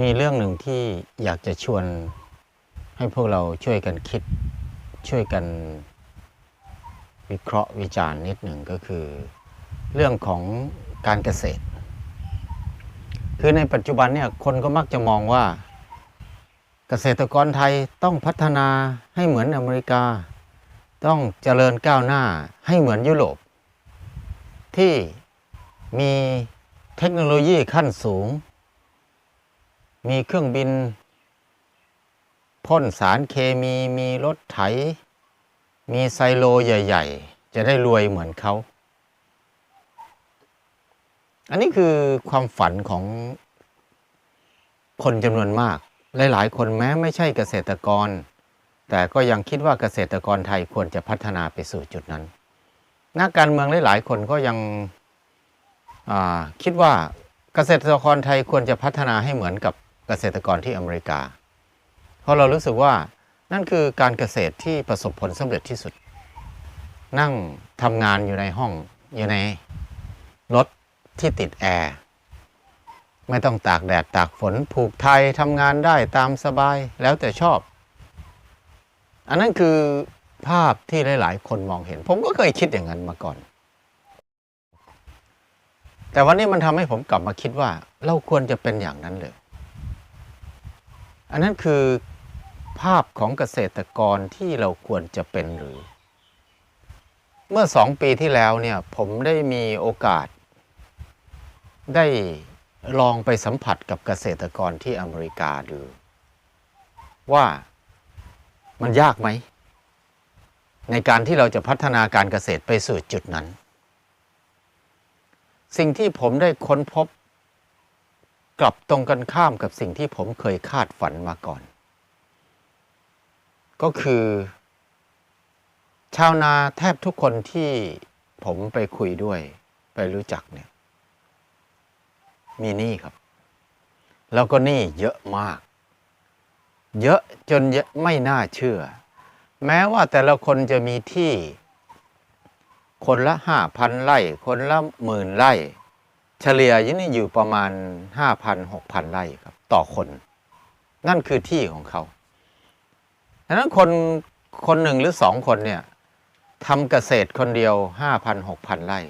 มีเรื่องหนึ่งที่อยากจะชวนให้พวกเราช่วยกันคิด ช่วยกันวิเคราะห์วิจารณ์นิดหนึ่งก็คือ เรื่องของการเกษตร คือในปัจจุบันเนี่ยคนก็มักจะมองว่า เกษตรกรไทยต้องพัฒนาให้เหมือนอเมริกา ต้องเจริญก้าวหน้าให้เหมือนยุโรป ที่มีเทคโนโลยีขั้นสูง มีเครื่องบิน พ่นสารเคมีมีรถไถ มีไซโลใหญ่ ๆ จะได้รวยเหมือนเขา อันนี้คือความฝันของคนจำนวนมาก หลายๆ คนแม้ไม่ใช่เกษตรกร แต่ก็ยังคิดว่าเกษตรกรไทยควรจะพัฒนาไปสู่จุดนั้น นักการเมืองหลาย ๆ คนก็ยังคิดว่าเกษตรกรไทยควรจะพัฒนาให้เหมือนกับ เกษตรกรที่อเมริกา เพราะเรารู้สึกว่านั่นคือการเกษตรที่ประสบผลสำเร็จที่สุด นั่งทำงานอยู่ในห้องอยู่ในรถที่ติดแอร์ ไม่ต้องตากแดดตากฝนผูกไทยทำงานได้ตามสบายแล้วแต่ชอบ อันนั้นคือภาพที่หลาย ๆ คนมองเห็น ผมก็เคยคิดอย่างนั้นมาก่อน แต่วันนี้มันทำให้ผมกลับมาคิดว่า เราควรจะเป็นอย่างนั้นเลย อันนั้นคือภาพของเกษตรกรที่เราควรจะเป็นหรือ เมื่อสองปีที่แล้วเนี่ยผมได้มีโอกาส ได้ลองไปสัมผัสกับเกษตรกรที่อเมริกาดู ว่ามันยากไหม ในการที่เราจะพัฒนาการเกษตรไปสู่จุดนั้น สิ่งที่ผมได้ค้นพบ กลับตรงกันข้ามกับสิ่งที่ผมเคยคาดฝันมาก่อน ก็คือ ชาวนาแทบทุกคนที่ผมไปคุยด้วย ไปรู้จักเนี่ย มีหนี้ครับ แล้วก็หนี้เยอะมาก เยอะจนเยอะไม่น่าเชื่อ แม้ว่าแต่ละคนจะมีที่ คนละห้าพันไร่ คนละหมื่นไร่ เฉลี่ยยี่นี่อยู่ประมาณห้าพันหกพันไร่ครับต่อคน นั่นคือที่ของเขาดังนั้นคนคนหนึ่งหรือสองคนเนี่ยทำเกษตรคนเดียวห้าพันหกพันไร่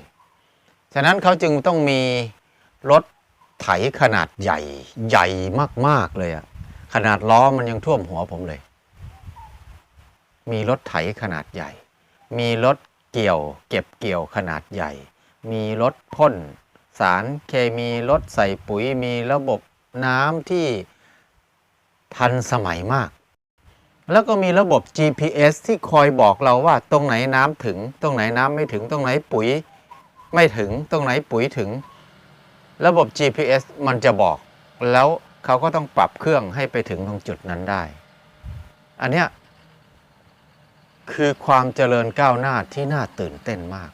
ฉะนั้นเขาจึงต้องมีรถไถขนาดใหญ่ใหญ่มาก ๆ เลยอะขนาดล้อมันยังท่วมหัวผมเลย มีรถไถขนาดใหญ่ มีรถเกี่ยว เก็บเกี่ยวขนาดใหญ่ มีรถพ่น สารเคมีรถใส่ปุ๋ยมีระบบน้ำที่ทันสมัยมาก แล้วก็มีระบบ GPS ที่คอยบอกเราว่าตรงไหนน้ำถึง ตรงไหนน้ำไม่ถึง ตรงไหนปุ๋ยไม่ถึง ตรงไหนปุ๋ยถึง ระบบ GPS มันจะบอก แล้วเขาก็ต้องปรับเครื่องให้ไปถึงตรงจุดนั้นได้ อันเนี้ยคือความเจริญก้าวหน้าที่น่าตื่นเต้นมาก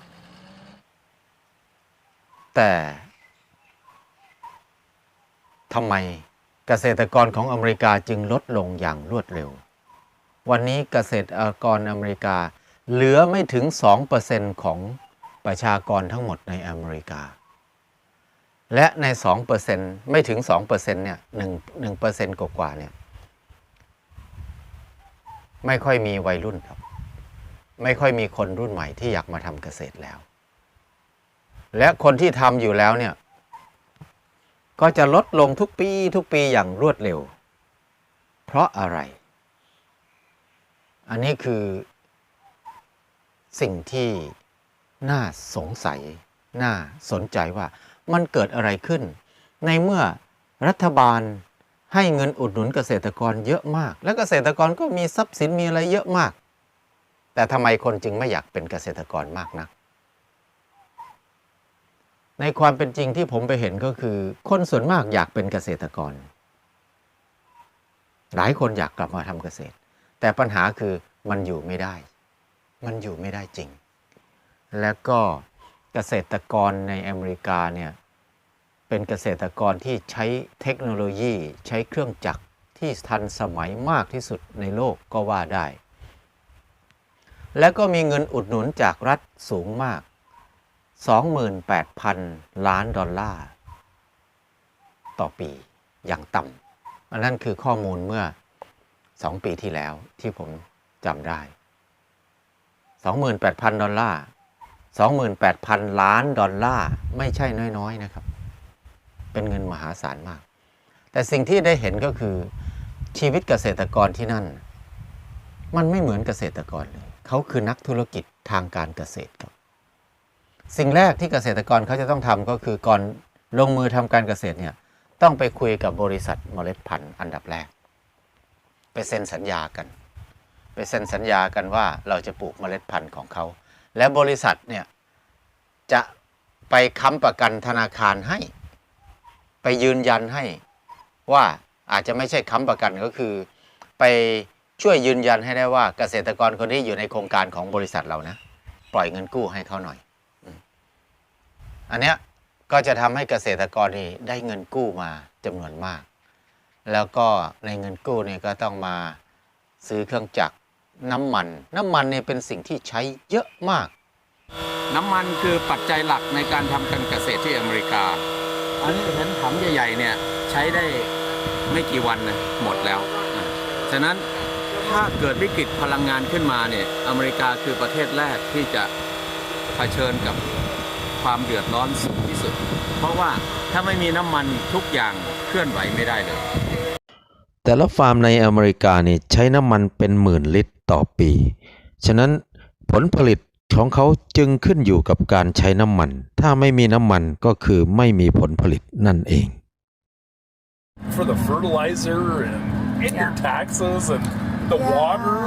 แต่ทำไมเกษตรกรของอเมริกาจึงลดลงอย่างรวดเร็ว วันนี้เกษตรกรอเมริกาเหลือไม่ถึง 2%ของประชากรทั้งหมดในอเมริกา และใน 2%ไม่ถึง 2%เนี่ย1 1%กว่าๆเนี่ยไม่ค่อยมีวัยรุ่นครับ ไม่ค่อยมีคนรุ่นใหม่ที่อยากมาทำเกษตรแล้ว และคนที่ทำอยู่แล้วเนี่ย ก็จะลดลงทุกปีทุกปีอย่างรวดเร็ว เพราะอะไร อันนี้คือสิ่งที่น่าสงสัย น่าสนใจว่ามันเกิดอะไรขึ้น ในเมื่อรัฐบาลให้เงินอุดหนุนเกษตรกรเยอะมาก และเกษตรกรก็มีทรัพย์สินมีอะไรเยอะมาก แต่ทำไมคนจึงไม่อยากเป็นเกษตรกรมากนัก ในความเป็นจริงที่ผมไปเห็นก็คือ คนส่วนมากอยากเป็นเกษตรกร หลายคนอยากกลับมาทำเกษตร แต่ปัญหาคือมันอยู่ไม่ได้ มันอยู่ไม่ได้จริง แล้วก็เกษตรกรในอเมริกาเนี่ยเป็นเกษตรกรที่ใช้เทคโนโลยีใช้เครื่องจักรที่ทันสมัยมากที่สุดในโลกก็ว่าได้ และก็มีเงินอุดหนุนจากรัฐสูงมาก 28,000 ล้านดอลลาร์ ต่อปีอย่างต่อันนั้นคือข้อมูลเมื่อสองปีที่แล้วที่ผมจำได้ 28,000 ดอลลาร์ 28,000 ล้านดอลลาร์ ไม่ใช่น้อยๆนะครับ เป็นเงินมหาศาลมาก แต่สิ่งที่ได้เห็นก็คือชีวิตเกษตรกรที่นั่น มันไม่เหมือนเกษตรกรเลย เขาคือนักธุรกิจทางการเกษตรครับ สิ่งแรกที่เกษตรกรเขาจะต้องทำก็คือก่อนลงมือทำการเกษตรเนี่ยต้องไปคุยกับบริษัทเมล็ดพันธุ์อันดับแรก ไปเซ็นสัญญากัน ไปเซ็นสัญญากันว่าเราจะปลูกเมล็ดพันธุ์ของเขา และบริษัทเนี่ยจะไปค้ำประกันธนาคารให้ ไปยืนยันให้ว่าอาจจะไม่ใช่ค้ำประกันก็คือ ไปช่วยยืนยันให้ได้ว่าเกษตรกรคนนี้อยู่ในโครงการของบริษัทเรานะ ปล่อยเงินกู้ให้เขาหน่อย อันเนี้ยก็จะทำให้เกษตรกรนี่ได้เงินกู้มาจำนวนมาก แล้วก็ในเงินกู้นี่ก็ต้องมาซื้อเครื่องจักรน้ำมัน น้ำมันเนี่ยเป็นสิ่งที่ใช้เยอะมาก น้ำมันคือปัจจัยหลักในการทำการเกษตรที่อเมริกา อันนี้เห็นถังใหญ่ๆเนี่ยใช้ได้ไม่กี่วันนะหมดแล้วอะฉะนั้นถ้าเกิดวิกฤตพลังงานขึ้นมาเนี่ยอเมริกาคือประเทศแรกที่จะเผชิญกับ ความเดือดร้อนสูงที่สุด เพราะว่าถ้าไม่มีน้ำมันทุกอย่างเคลื่อนไหวไม่ได้เลย แต่ละฟาร์มในอเมริกานี่ใช้น้ำมันเป็นหมื่นลิตรต่อปี ฉะนั้นผลผลิตของเขาจึงขึ้นอยู่กับการใช้น้ำมัน ถ้าไม่มีน้ำมันก็คือไม่มีผลผลิตนั่นเอง for the fertilizer and, and your Yeah. taxes and the Yeah. water.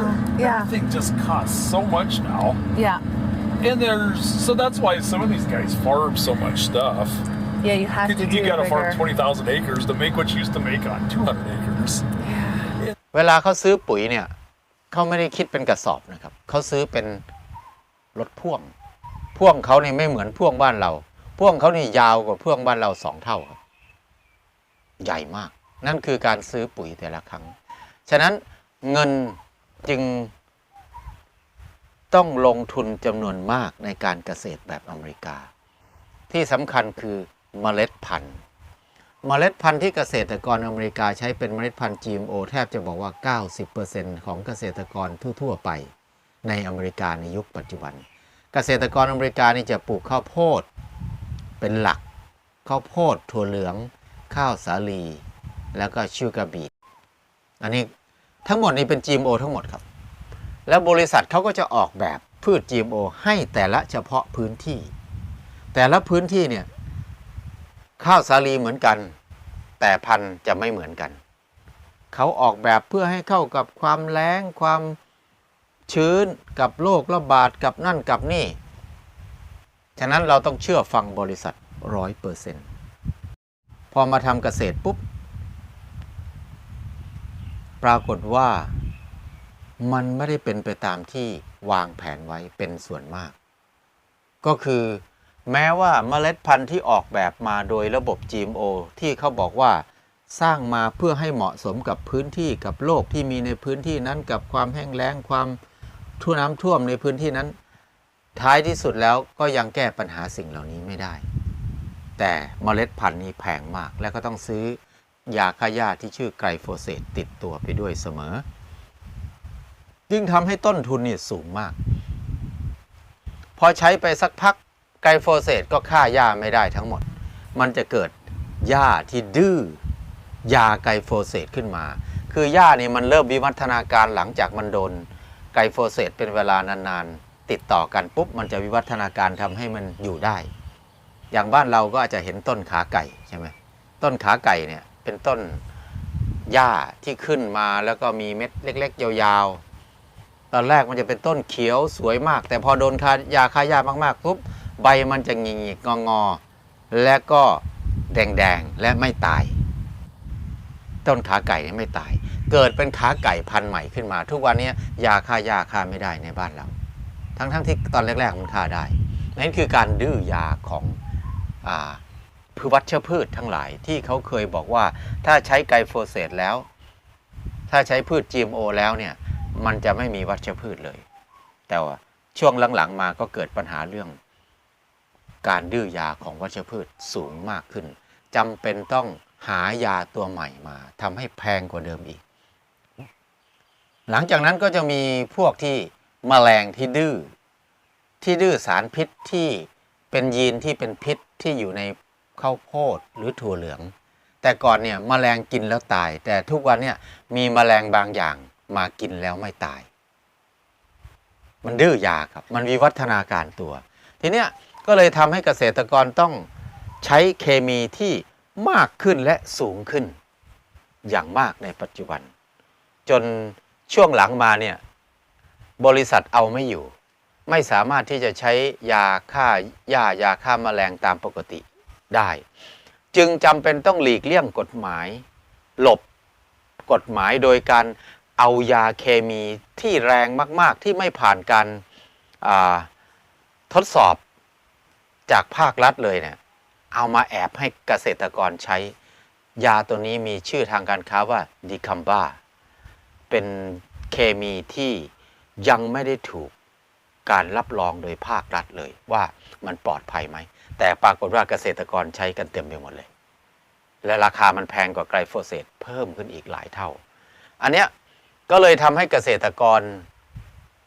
Yeah. Everything just costs so much now. Yeah. And there's so that's why some of these guys farm so much stuff. Yeah, you have to Because do you got to it farm bigger. twenty thousand acres to make what you used to make on two hundred acres. เวลาเขาซื้อปุ๋ยเนี่ยเขาไม่ได้คิดเป็นกระสอบนะครับเขาซื้อเป็นรถพ่วง พ่วงเขาเนี่ยไม่เหมือนพ่วงบ้านเรา พ่วงเขานี่ยาวกว่าพ่วงบ้านเราสองเท่าครับ ใหญ่มาก นั่นคือการซื้อปุ๋ยแต่ละครั้ง ฉะนั้นเงินจึง ต้องลงทุนจำนวนมากในการเกษตรแบบอเมริกา ที่สำคัญคือเมล็ดพันธุ์ เมล็ดพันธุ์ที่เกษตรกรอเมริกาใช้เป็นเมล็ดพันธุ์ GMO แทบจะบอกว่า 90%ของเกษตรกรทั่ว ๆ ไป ในอเมริกาในยุคปัจจุบัน เกษตรกรอเมริกานี่จะปลูกข้าวโพดเป็นหลัก ข้าวโพดถั่วเหลือง ข้าวสาลี แล้วก็ชูการ์บีทอันนี้ทั้งหมดนี้เป็น GMO ทั้งหมดครับ แล้วบริษัทเขาก็จะออกแบบพืช GMO ให้แต่ละเฉพาะพื้นที่ แต่ละพื้นที่เนี่ยข้าวสาลีเหมือนกัน แต่พันธุ์จะไม่เหมือนกัน เขาออกแบบเพื่อให้เข้ากับความแล้งความชื้นกับโรคระบาดกับนั่นกับนี่ ฉะนั้นเราต้องเชื่อฟังบริษัทร้อยเปอร์เซ็นต์พอมาทำเกษตรปุ๊บ ปรากฏว่า มันไม่ได้เป็นไปตามที่วางแผนไว้เป็นส่วนมาก ก็คือแม้ว่าเมล็ดพันธุ์ที่ออกแบบมาโดยระบบ GMO ที่เขาบอกว่าสร้างมาเพื่อให้เหมาะสมกับพื้นที่กับโลกที่มีในพื้นที่นั้นกับความแห้งแล้งความท่วน้ำท่วมในพื้นที่นั้น ท้ายที่สุดแล้วก็ยังแก้ปัญหาสิ่งเหล่านี้ไม่ได้ แต่เมล็ดพันธุ์นี้แพงมากและก็ต้องซื้อยาฆ่าหญ้าที่ชื่อไกลโฟเสตติดตัวไปด้วยเสมอ จึงทำให้ต้นทุนเนี่ยสูงมาก พอใช้ไปสักพักไกลโฟเสตก็ฆ่าหญ้าไม่ได้ทั้งหมด มันจะเกิดหญ้าที่ดื้อยาไกลโฟเสตขึ้นมา คือหญ้านี่มันเริ่มวิวัฒนาการหลังจากมันโดนไกลโฟเสตเป็นเวลานานๆ ติดต่อกันปุ๊บ มันจะวิวัฒนาการทำให้มันอยู่ได้ อย่างบ้านเราก็อาจจะเห็นต้นขาไก่ใช่ไหมต้นขาไก่เนี่ยเป็นต้นหญ้าที่ขึ้นมาแล้วก็มีเม็ดเล็ก ๆ ยาวๆ ตอนแรกมันจะเป็นต้นเขียวสวยมาก แต่พอโดนคายาฆ่าหญ้ามากๆปุ๊บใบมันจะหงิกงองอ และก็แดงๆและไม่ตาย ต้นขาไก่นี่ไม่ตาย เกิดเป็นขาไก่พันธุ์ใหม่ขึ้นมา ทุกวันนี้ยาฆ่าหญ้าฆ่าไม่ได้ในบ้านเรา ทั้งๆที่ตอนแรกๆมันฆ่าได้นั่นคือการดื้อยาของอพืชวัชพืชทั้งหลายที่เขาเคยบอกว่าถ้าใช้ไกลโฟเสตแล้ว ถ้าใช้พืช GMO แล้วเนี่ย มันจะไม่มีวัชพืชเลย แต่ว่าช่วงหลังๆมาก็เกิดปัญหาเรื่อง การดื้อยาของวัชพืชสูงมากขึ้นจำเป็นต้องหายาตัวใหม่มาทำให้แพงกว่าเดิมอีก หลังจากนั้นก็จะมีพวกที่มแมลงที่ดื้อที่ดื้อสารพิษที่เป็นยีนที่เป็นพิษที่อยู่ในข้าวโพดหรือถั่วเหลือง แต่ก่อนเนี่ยมแมลงกินแล้วตาย แต่ทุกวันเนี่ยมีมแมลงบางอย่าง มากินแล้วไม่ตาย มันดื้อยาครับ มันวิวัฒนาการตัว ทีเนี้ยก็เลยทำให้เกษตรกรต้องใช้เคมีที่มากขึ้นและสูงขึ้น อย่างมากในปัจจุบัน จนช่วงหลังมาเนี่ยบริษัทเอาไม่อยู่ ไม่สามารถที่จะใช้ยาฆ่าหญ้ายาฆ่าแมลงตามปกติได้ จึงจำเป็นต้องหลีกเลี่ยงกฎหมาย หลบกฎหมายโดยการ เอายาเคมีที่แรงมาก ๆ ที่ไม่ผ่านการทดสอบจากภาครัฐเลยเนี่ยเอามาแอบให้เกษตรกรใช้ ยาตัวนี้มีชื่อทางการค้าว่าดิคัมบ้าเป็นเคมีที่ยังไม่ได้ถูกการรับรองโดยภาครัฐเลยว่ามันปลอดภัยไหม แต่ปรากฏว่าเกษตรกรใช้กันเต็มไปหมดเลย และราคามันแพงกว่าไกลโฟเสตเพิ่มขึ้นอีกหลายเท่า อันเนี้ย ก็เลยทำให้เกษตรกร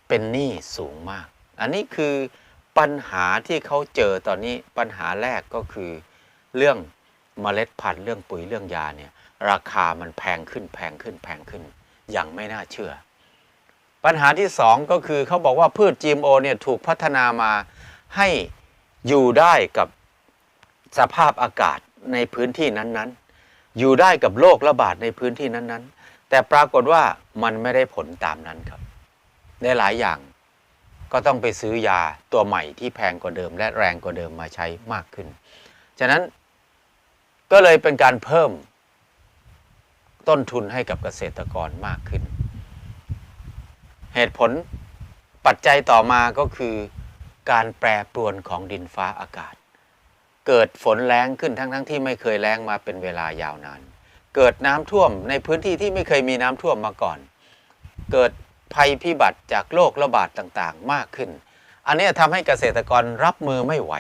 เป็นหนี้สูงมาก อันนี้คือปัญหาที่เขาเจอตอนนี้ปัญหาแรกก็คือเรื่องเมล็ดพันธุ์เรื่องปุ๋ยเรื่องยาเนี่ยราคามันแพงขึ้นแพงขึ้นแพงขึ้นอย่างไม่น่าเชื่อ ปัญหาที่สองก็คือเขาบอกว่าพืช GMO เนี่ยถูกพัฒนามาให้อยู่ได้กับสภาพอากาศในพื้นที่นั้นๆ อยู่ได้กับโรคระบาดในพื้นที่นั้นๆ แต่ปรากฏว่ามันไม่ได้ผลตามนั้นครับ ในหลายอย่างก็ต้องไปซื้อยาตัวใหม่ที่แพงกว่าเดิม และแรงกว่าเดิมมาใช้มากขึ้น ฉะนั้นก็เลยเป็นการเพิ่มต้นทุนให้กับเกษตรกรมากขึ้น เหตุผลปัจจัยต่อมาก็คือการแปรปรวนของดินฟ้าอากาศ เกิดฝนแรงขึ้นทั้งๆทที่ไม่เคยแรงมาเป็นเวลายาวนาน เกิดน้ำท่วมในพื้นที่ที่ไม่เคยมีน้ำท่วมมาก่อน เกิดภัยพิบัติจากโรคระบาดต่างๆ มากขึ้น อันนี้ทำให้เกษตรกรรับมือไม่ไหว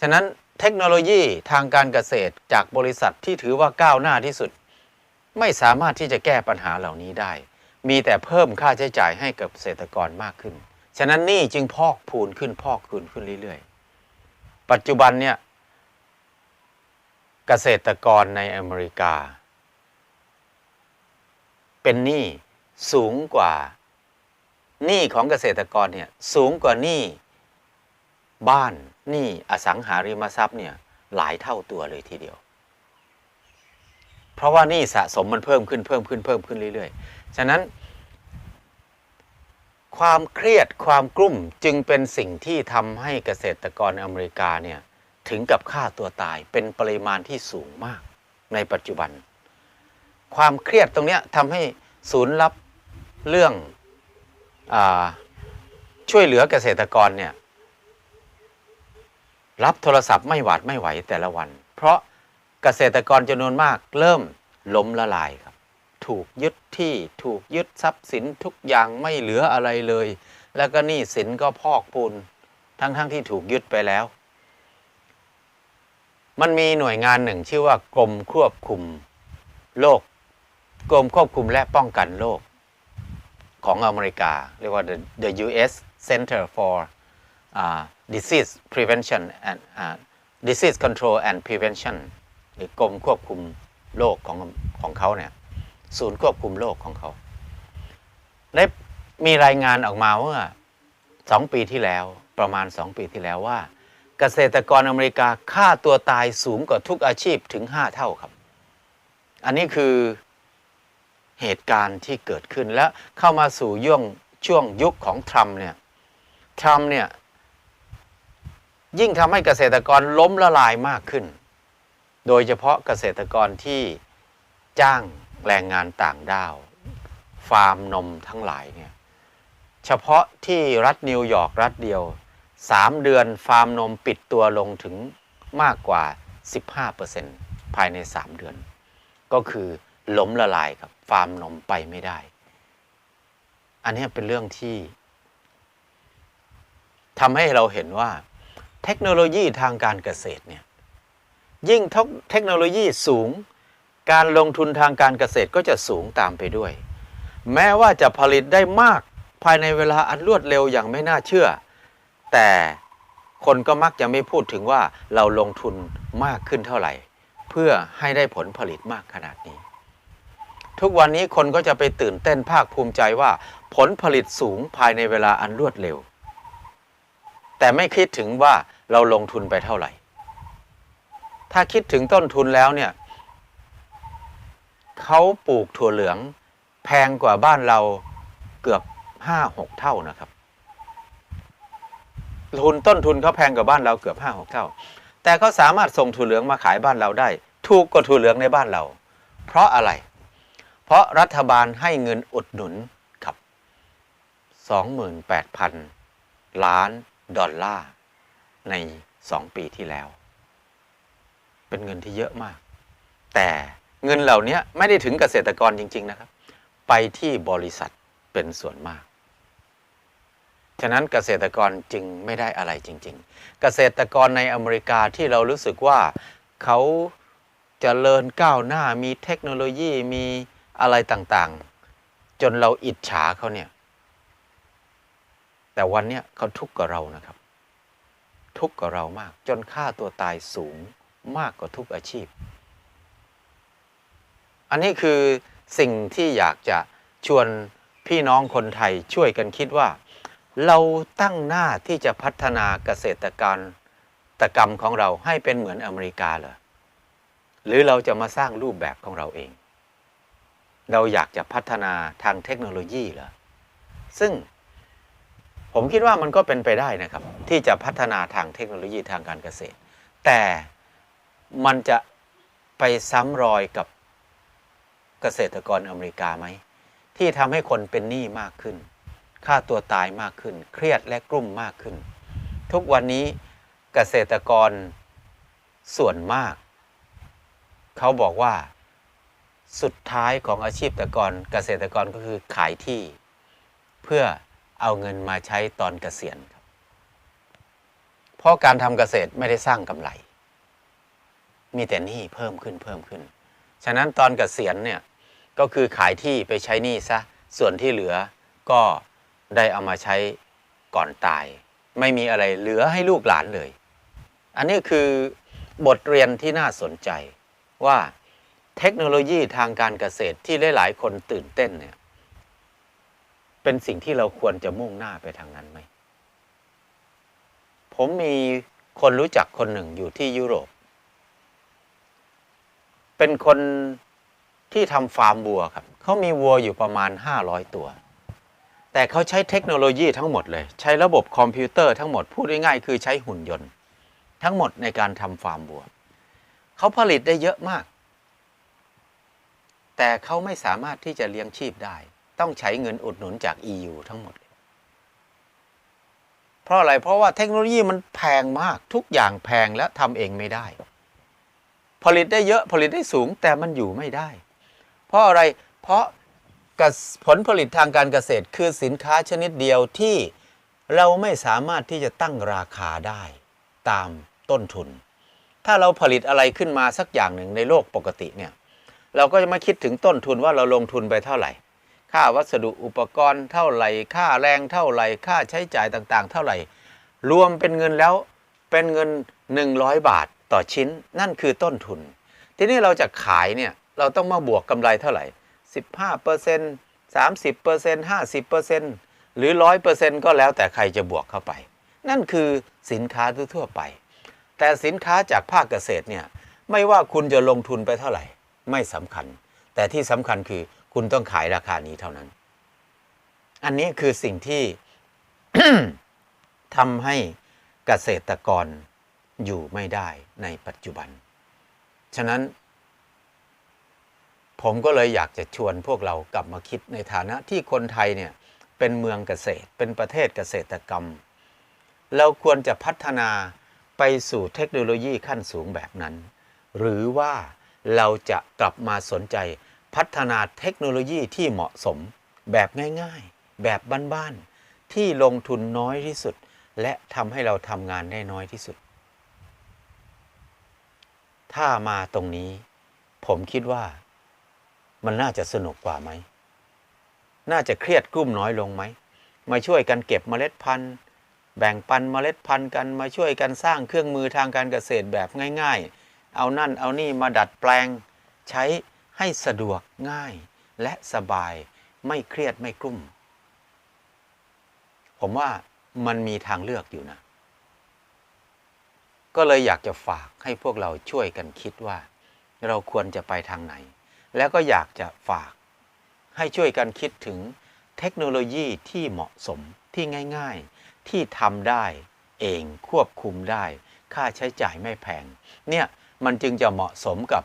ฉะนั้นเทคโนโลยีทางการเกษตรจากบริษัทที่ถือว่าก้าวหน้าที่สุด ไม่สามารถที่จะแก้ปัญหาเหล่านี้ได้ มีแต่เพิ่มค่าใช้จ่ายให้กับเกษตรกรมากขึ้น ฉะนั้นนี่จึงพอกพูนขึ้นพอกพูนขึ้นเรื่อยๆ ปัจจุบันเนี่ย เกษตรกรในอเมริกา เป็นหนี้สูงกว่าหนี้ของเกษตรกรเนี่ยสูงกว่าหนี้บ้านหนี้อสังหาริมทรัพย์เนี่ยหลายเท่าตัวเลยทีเดียว เพราะว่าหนี้สะสมมันเพิ่มขึ้นเพิ่มขึ้นเพิ่มขึ้นเรื่อยๆ ฉะนั้น ความเครียดความกลุ้มจึงเป็นสิ่งที่ทำให้เกษตรกรอเมริกาเนี่ย ถึงกับฆ่าตัวตายเป็นปริมาณที่สูงมากในปัจจุบัน ความเครียดตรงนี้ทำให้ศูนย์รับเรื่องอช่วยเหลือเกษตรกรเนี่ยรับโทรศัพท์ไม่หวาดไม่ไหวแต่ละวัน เพราะเกษตรกรจำนวนมากเริ่มล้มละลายครับ ถูกยึดที่ถูกยึดทรัพย์สินทุกอย่างไม่เหลืออะไรเลย แล้วก็นี้สินก็พอกพูนทั้งๆทที่ถูกยึดไปแล้ว มันมีหน่วยงานหนึ่งชื่อว่ากรมควบคุมโรคกรมควบคุมและป้องกันโรคของอเมริกา เรียกว่า the, the U.S. Center for uh, Disease Prevention and uh, Disease Control and Prevention หรือกรมควบคุมโรคของของเขาเนี่ยศูนย์ควบคุมโรคของเขา ได้มีรายงานออกมาว่าสองปีที่แล้วประมาณสองปีที่แล้วว่า เกษตรกรอเมริกาฆ่าตัวตายสูงกว่าทุกอาชีพถึง 5 เท่าครับ อันนี้คือเหตุการณ์ที่เกิดขึ้นและเข้ามาสู่ย่วงช่วงยุคของทรัมป์เนี่ยทรัมป์เนี่ยยิ่งทำให้เกษตรกรล้มละลายมากขึ้น โดยเฉพาะเกษตรกรที่จ้างแรงงานต่างด้าว ฟาร์มนมทั้งหลายเนี่ยเฉพาะที่รัฐนิวยอร์กรัฐเดียว 3 เดือนฟาร์มนมปิดตัวลงถึงมากกว่า 15%ภายใน 3 เดือน ก็คือล้มละลายครับฟาร์มนมไปไม่ได้ อันนี้เป็นเรื่องที่ทำให้เราเห็นว่าเทคโนโลยีทางการเกษตรเนี่ยยิ่งเทคโนโลยีสูง การลงทุนทางการเกษตรก็จะสูงตามไปด้วย แม้ว่าจะผลิตได้มากภายในเวลาอันรวดเร็วอย่างไม่น่าเชื่อ แต่คนก็มักจะไม่พูดถึงว่าเราลงทุนมากขึ้นเท่าไหร่ เพื่อให้ได้ผลผลิตมากขนาดนี้ ทุกวันนี้คนก็จะไปตื่นเต้นภาคภูมิใจว่า ผลผลิตสูงภายในเวลาอันรวดเร็ว แต่ไม่คิดถึงว่าเราลงทุนไปเท่าไหร่ ถ้าคิดถึงต้นทุนแล้วเนี่ยเขาปลูกถั่วเหลือง แพงกว่าบ้านเราเกือบห้าหกเท่านะครับ ทุนต้นทุนเขาแพงกว่าบ้านเราเกือบห้าหกเท่า แต่เขาสามารถส่งถั่วเหลืองมาขายบ้านเราได้ ถูกกว่าถั่วเหลืองในบ้านเรา เพราะอะไร เพราะรัฐบาลให้เงินอุดหนุนครับ 28,000 ล้านดอลลาร์ใน 2 ปีที่แล้ว เป็นเงินที่เยอะมาก แต่เงินเหล่านี้ไม่ได้ถึงเกษตรกรจริง ๆ นะครับ ไปที่บริษัทเป็นส่วนมาก ฉะนั้นเกษตรกรจึงไม่ได้อะไรจริง ๆ เกษตรกรในอเมริกาที่เรารู้สึกว่าเขาจเจริญก้าวหน้ามีเทคโนโลยีมีอะไรต่างๆ จนเราอิจฉาเขาเนี่ย แต่วันเนี้ยเขาทุกข์กับเรานะครับ ทุกข์กับเรามาก จนค่าตัวตายสูงมากกว่าทุกอาชีพ อันนี้คือสิ่งที่อยากจะชวนพี่น้องคนไทยช่วยกันคิดว่า เราตั้งหน้าที่จะพัฒนาเกษตรกรตกรรมของเราให้เป็นเหมือนอเมริกาเหรอหรือเราจะมาสร้างรูปแบบของเราเอง เราอยากจะพัฒนาทางเทคโนโลยีเหรอซึ่งผมคิดว่ามันก็เป็นไปได้นะครับ ที่จะพัฒนาทางเทคโนโลยีทางการเกษตร แต่มันจะไปซ้ำรอยกับเกษตรกรอเมริกาไหม ที่ทำให้คนเป็นหนี้มากขึ้น ค่าตัวตายมากขึ้น เครียดและกลุ่มมากขึ้น ทุกวันนี้เกษตรกรส่วนมาก เขาบอกว่าสุดท้ายของอาชีพตกรเกษตรกรก็คือขายที่ เพื่อเอาเงินมาใช้ตอนเกษียณครับเพราะการทำเกษตรไม่ได้สร้างกำไร มีแต่หนี้เพิ่มขึ้นเพิ่มขึ้น ฉะนั้นตอนเกษียณเนี่ยก็คือขายที่ไปใช้หนี้ซะส่วนที่เหลือก็ ได้เอามาใช้ก่อนตาย ไม่มีอะไรเหลือให้ลูกหลานเลย อันนี้คือบทเรียนที่น่าสนใจว่าเทคโนโลยีทางการเกษตรที่หลาย ๆ คนตื่นเต้นเนี่ยเป็นสิ่งที่เราควรจะมุ่งหน้าไปทางนั้นไหม ผมมีคนรู้จักคนหนึ่งอยู่ที่ยุโรป เป็นคนที่ทำฟาร์มวัวครับ เขามีวัวอยู่ประมาณ 500 ตัว แต่เขาใช้เทคโนโลยีทั้งหมดเลย ใช้ระบบคอมพิวเตอร์ทั้งหมด พูดง่ายๆคือใช้หุ่นยนต์ ทั้งหมดในการทำฟาร์มวัว เขาผลิตได้เยอะมาก แต่เขาไม่สามารถที่จะเลี้ยงชีพได้ ต้องใช้เงินอุดหนุนจาก EU ทั้งหมด เพราะอะไรเพราะว่าเทคโนโลยีมันแพงมากทุกอย่างแพงและทำเองไม่ได้ ผลิตได้เยอะผลิตได้สูงแต่มันอยู่ไม่ได้ เพราะอะไรเพราะ ผลผลิตทางการเกษตรคือสินค้าชนิดเดียวที่เราไม่สามารถที่จะตั้งราคาได้ตามต้นทุน ถ้าเราผลิตอะไรขึ้นมาสักอย่างหนึ่งในโลกปกติเนี่ยเราก็จะมาคิดถึงต้นทุนว่าเราลงทุนไปเท่าไหร่ ค่าวัสดุอุปกรณ์เท่าไหร่ ค่าแรงเท่าไหร่ ค่าใช้จ่ายต่างๆ เท่าไหร่ รวมเป็นเงินแล้วเป็นเงิน 100 บาทต่อชิ้น นั่นคือต้นทุน ทีนี้เราจะขายเนี่ยเราต้องมาบวกกำไรเท่าไหร่ 15% 30% 50%หรือ 100%ก็แล้วแต่ใครจะบวกเข้าไป นั่นคือสินค้าทั่วไป แต่สินค้าจากภาคเกษตรเนี่ยไม่ว่าคุณจะลงทุนไปเท่าไหร่ ไม่สำคัญ แต่ที่สำคัญคือคุณต้องขายราคานี้เท่านั้น อันนี้คือสิ่งที่ทำให้เกษตรกรอยู่ไม่ได้ในปัจจุบัน ฉะนั้น ผมก็เลยอยากจะชวนพวกเรากลับมาคิดในฐานะที่คนไทยเนี่ยเป็นเมืองเกษตร เป็นประเทศเกษตรกรรม เราควรจะพัฒนาไปสู่เทคโนโลยีขั้นสูงแบบนั้น หรือว่าเราจะกลับมาสนใจพัฒนาเทคโนโลยีที่เหมาะสม แบบง่ายๆ แบบบ้านๆ ที่ลงทุนน้อยที่สุด และทำให้เราทำงานได้น้อยที่สุด ถ้ามาตรงนี้ ผมคิดว่า มันน่าจะสนุกกว่าไหม น่าจะเครียดกลุ้มน้อยลงไหม มาช่วยกันเก็บเมล็ดพันธุ์ แบ่งปันเมล็ดพันธุ์กัน มาช่วยกันสร้างเครื่องมือทางการเกษตรแบบง่าย ๆ เอานั่นเอานี่มาดัดแปลง ใช้ให้สะดวกง่ายและสบาย ไม่เครียดไม่กลุ้ม ผมว่ามันมีทางเลือกอยู่นะ ก็เลยอยากจะฝากให้พวกเราช่วยกันคิดว่า เราควรจะไปทางไหน แล้วก็อยากจะฝากให้ช่วยกันคิดถึงเทคโนโลยีที่เหมาะสมที่ง่ายๆ ที่ทำได้เองควบคุมได้ ค่าใช้จ่ายไม่แพง เนี่ยมันจึงจะเหมาะสมกับ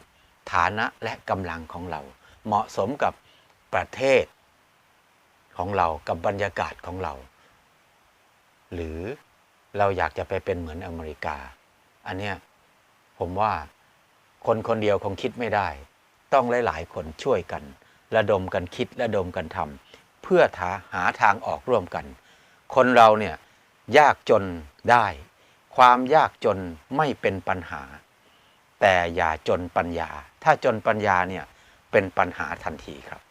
ฐานะและกำลังของเรา เหมาะสมกับประเทศของเรากับบรรยากาศของเรา หรือเราอยากจะไปเป็นเหมือนอเมริกา อันเนี้ยผมว่าคนคนเดียวคงคิดไม่ได้ ต้องหลาย ๆ คนช่วยกัน ระดมกันคิดระดมกันทำเพื่อหาหาทางออกร่วมกัน คนเราเนี่ยยากจนได้ ความยากจนไม่เป็นปัญหา แต่อย่าจนปัญญา ถ้าจนปัญญาเนี่ยเป็นปัญหาทันทีครับ